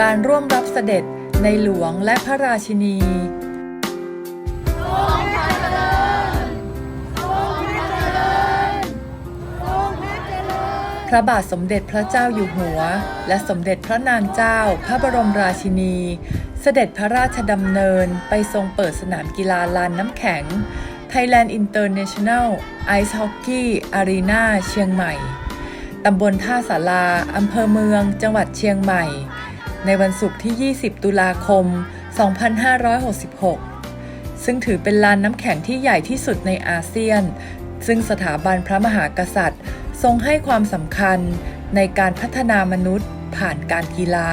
การร่วมรับเสด็จในหลวงและพระราชินีพระบาทสมเด็จพระเจ้าอยู่หัว และสมเด็จพระนางเจ้า พระบรมราชินี เสด็จพระราชดำเนินไปทรงเปิดสนามกีฬาลานน้ำแข็ง Thailand International Ice Hockey Arena เชียงใหม่ ตำบลท่าสาราอำเภอเมือง จังหวัดเชียงใหม่ ในวันศุกร์ที่ 20 ตุลาคม 2566 ซึ่งถือเป็นลานน้ำแข็งที่ใหญ่ที่สุดในอาเซียน ซึ่งสถาบันพระมหากษัตริย์ ทรงให้ความสำคัญในการพัฒนามนุษย์ผ่านการกีฬา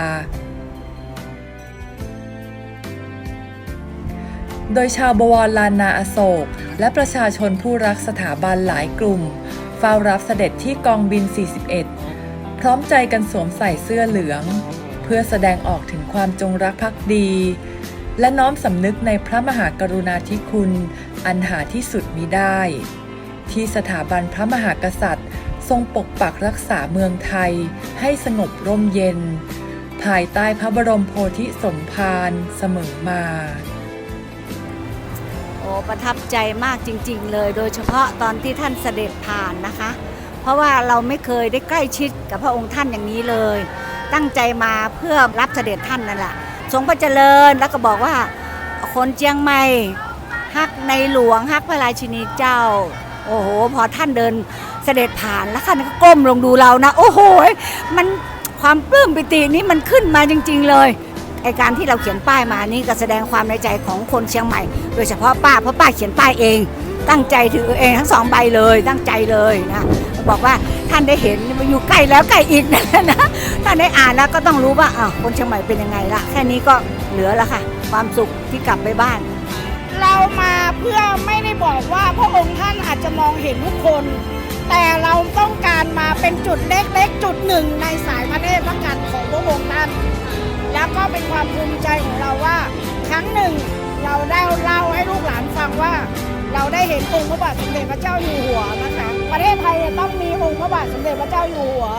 โดยชาวบวรลานนาอโศก และประชาชนผู้รักสถาบันหลายกลุ่มเฝ้ารับเสด็จที่กองบิน 41 พร้อมใจกันสวมใส่เสื้อเหลือง เพื่อแสดงออกถึงความจงรักภักดี และน้อมสำนึกในพระมหากรุณาธิคุณ อันหาที่สุดมิได้ ที่สถาบันพระมหากษัตริย์ ทรงปกปักรักษาเมืองไทย ให้สงบร่มเย็น ภายใต้พระบรมโพธิสมภารเสมอมาโอ้ประทับใจมากจริง ๆ เลย โดยเฉพาะตอนที่ท่านเสด็จผ่านนะคะ เพราะว่าเราไม่เคยได้ใกล้ชิดกับพระองค์ท่านอย่างนี้เลย ตั้งใจมาเพื่อรับเสด็จท่านนั่นแหละทรงพระเจริญแล้วก็บอกว่าคนเจียงใหม่ฮักในหลวงฮักพระราชินีเจ้า โอ้โห พอท่านเดินเสด็จผ่านแล้วท่านก็ก้มลงดูเรานะ โอ้โห มันความปลื้มปิตินี้มันขึ้นมาจริง ๆ เลยไอการที่เราเขียนป้ายมานี่ก็แสดงความในใจของคนเชียงใหม่ โดยเฉพาะป้าเพราะป้าเขียนป้ายเอง ตั้งใจถือเองทั้งสองใบเลยตั้งใจเลยนะ บอกว่าท่านได้เห็นอยู่ใกล้แล้วใกล้อีกนะนะท่านได้อ่านแล้วก็ต้องรู้ว่าอ้าวคนเชียงใหม่เป็นยังไงละแค่นี้ก็เหลือแล้วค่ะ ความสุขที่กลับไปบ้าน เรามาเพื่อไม่ได้บอกว่าพระองค์ท่านอาจจะมองเห็นทุกคน แต่เราต้องการมาเป็นจุดเล็กๆ จุดหนึ่งในสายพระเนตรพระกันของพระองค์ท่านแล้วก็เป็นความภูมิใจของเราว่า ครั้งหนึ่งเราได้เล่าให้ลูกหลานฟังว่า เราได้เห็นองค์พระบาทสมเด็จพระเจ้าอยู่หัวนะคะ ประเทศไทยจะต้องมีองค์พระบาทสมเด็จพระเจ้าอยู่หัว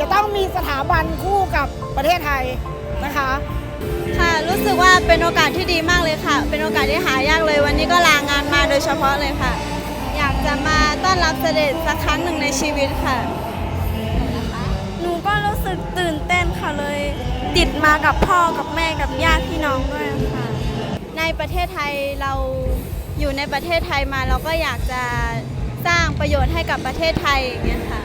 จะต้องมีสถาบันคู่กับประเทศไทยนะคะ ค่ะรู้สึกว่าเป็นโอกาสที่ดีมากเลยค่ะ เป็นโอกาสที่หายากเลยวันนี้ก็ลางานมาโดยเฉพาะเลยค่ะ อยากจะมาต้อนรับเสด็จสักครั้งหนึ่งในชีวิตค่ะ หนูก็รู้สึกตื่นเต้นค่ะเลย ติดมากับพ่อกับแม่กับญาติพี่น้องด้วยค่ะ ในประเทศไทยเรา อยู่ในประเทศไทยมาเราก็อยากจะสร้างประโยชน์ให้กับประเทศไทยอย่างเงี้ยค่ะ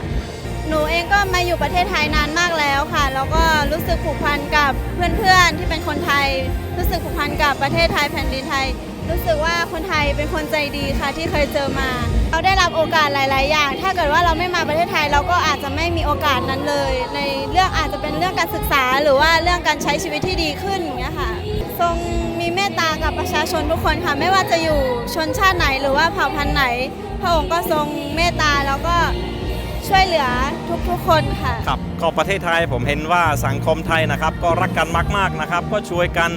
หนูเองก็มาอยู่ประเทศไทยนานมากแล้วค่ะ แล้วก็รู้สึกผูกพันกับเพื่อนๆที่เป็นคนไทย รู้สึกผูกพันกับประเทศไทยแผ่นดินไทย รู้สึกว่าคนไทยเป็นคนใจดีค่ะที่เคยเจอมา เราได้รับโอกาสหลาย ๆ อย่าง ถ้าเกิดว่าเราไม่มาประเทศไทยเราก็อาจจะไม่มีโอกาสนั้นเลย ในเรื่องอาจจะเป็นเรื่องการศึกษาหรือว่าเรื่องการใช้ชีวิตที่ดีขึ้นอย่างเงี้ยค่ะ ทรงมีเมตตากับประชาชนทุกคนค่ะ ไม่ว่าจะอยู่ชนชาติไหนหรือว่าเผ่าพันธุ์ไหน พระองค์ก็ทรงเมตตาแล้วก็ช่วยเหลือทุกๆคนค่ะครับก็ประเทศไทยผมเห็นว่าสังคมไทยนะครับ ก็รักกันมากๆนะครับ ก็ช่วยกัน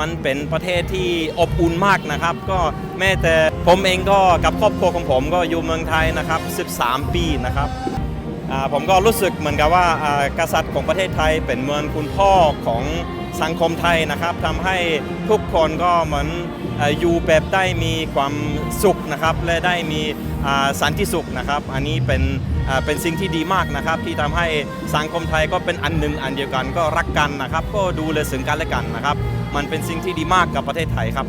มันเป็นประเทศที่อบอุ่นมากนะครับ ก็แม้แต่ผมเองก็กับครอบครัวของผมก็อยู่เมืองไทยนะครับ 13 ปีนะครับ ผมก็รู้สึกเหมือนกับว่าอ่ากษัตริย์ของประเทศไทยเป็นเมือนคุณพ่อของสังคมไทยนะครับทำให้ทุกคนก็เหมือนอยู่แบบได้มีความสุขนะครับ และได้มีสันติสุขนะครับ อันนี้เป็นเป็นสิ่งที่ดีมากนะครับ ที่ทำให้สังคมไทยก็เป็นอันหนึ่งอันเดียวกันก็รักกันนะครับ ก็ดูแลซึ่งกันและกันนะครับ มันเป็นสิ่งที่ดีมากกับประเทศไทยครับ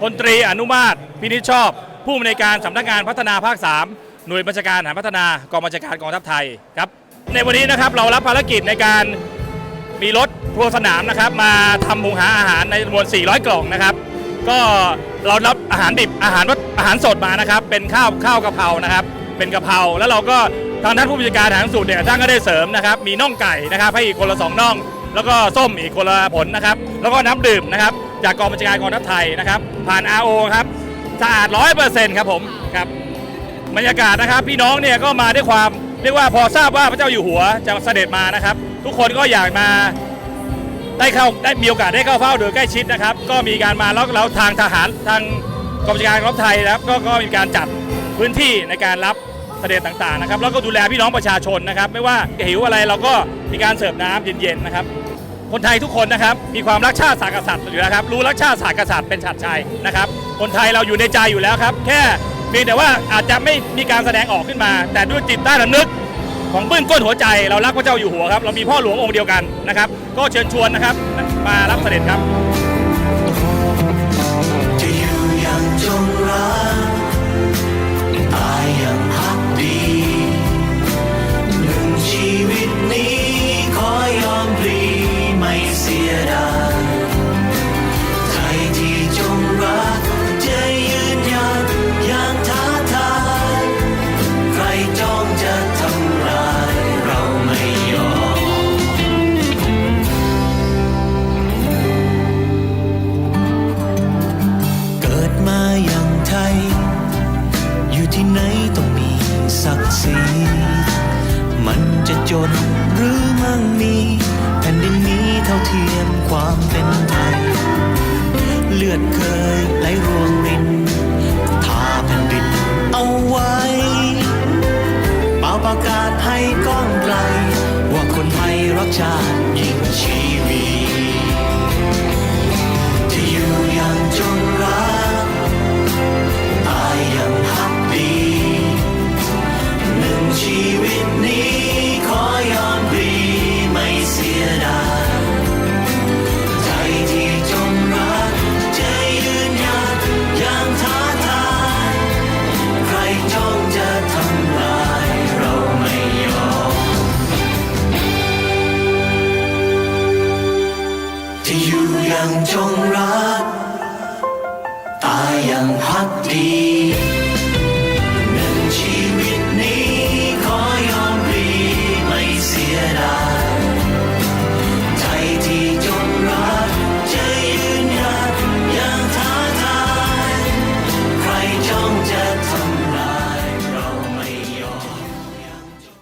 พลตรีอนุมาตรพินิจชอบ ผู้อำนวยการสำนักงานพัฒนาภาค 3 หน่วยบัญชาการทหารพัฒนากองบัญชาการกองทัพไทยครับในวันนี้นะครับเรารับภารกิจในการมีรถทัวร์สนามนะครับ มาทำหุงหาอาหารในจำนวน 400 กล่องนะครับ ก็เรารับอาหารดิบอาหารวัตอาหารสดมานะครับ เป็นข้าวข้าวกะเพรานะครับ เป็นกะเพราแล้วเราก็ทางท่านผู้บัญชาการทารสูตรเนี่ยท่านก็ได้เสริมนะครับ มีน่องไก่นะครับ ให้อีกคนละสองน่อง แล้วก็ส้มอีกคนละผลนะครับ แล้วก็น้ำดื่มนะครับ จากกองบัญชาการกองทัพไทยนะครับ ผ่าน RO ครับสะอาดร้อยเปอร์เซ็นต์ครับผมครับ บรรยากาศนะครับ พี่น้องเนี่ยก็มาด้วยความเรียกว่าพอทราบว่าพระเจ้าอยู่หัวจะเสด็จมานะครับ ทุกคนก็อยากมาได้เข้าได้มีโอกาสได้เข้าเฝ้าโดยใกล้ชิดนะครับ ก็มีการมาแล้วแล้วทางทหารทางกองบัญชาการรบไทยนะครับก็ก็มีการจัดพื้นที่ในการรับเสด็จต่างๆนะครับแล้วก็ดูแลพี่น้องประชาชนนะครับ ไม่ว่าหิวอะไรเราก็มีการเสิร์ฟน้ำเย็นๆนะครับ คนไทยทุกคนนะครับมีความรักชาติศาสตร์กษัตริย์อยู่แล้วครับรู้รักชาติศาสตร์กษัตริย์เป็นชาติชัยนะครับ คนไทยเราอยู่ในใจอยู่แล้วครับ แค่ พียงแต่ว่าอาจจะไม่มีการแสดงออกขึ้นมา แต่ด้วยจิตใต้สำนึกของเบื้องก้นหัวใจเรารักพระเจ้าอยู่หัวครับ เรามีพ่อหลวงองค์เดียวกันนะครับ ก็เชิญชวนนะครับมารับเสด็จครับ อดเคยไหลรวงรินทาแผ่นดินเอาไว้เป่าประกาศให้ก้องไกล ว่าคนไทยรักชาติ อย่างจงรัก ตายอย่างพักดี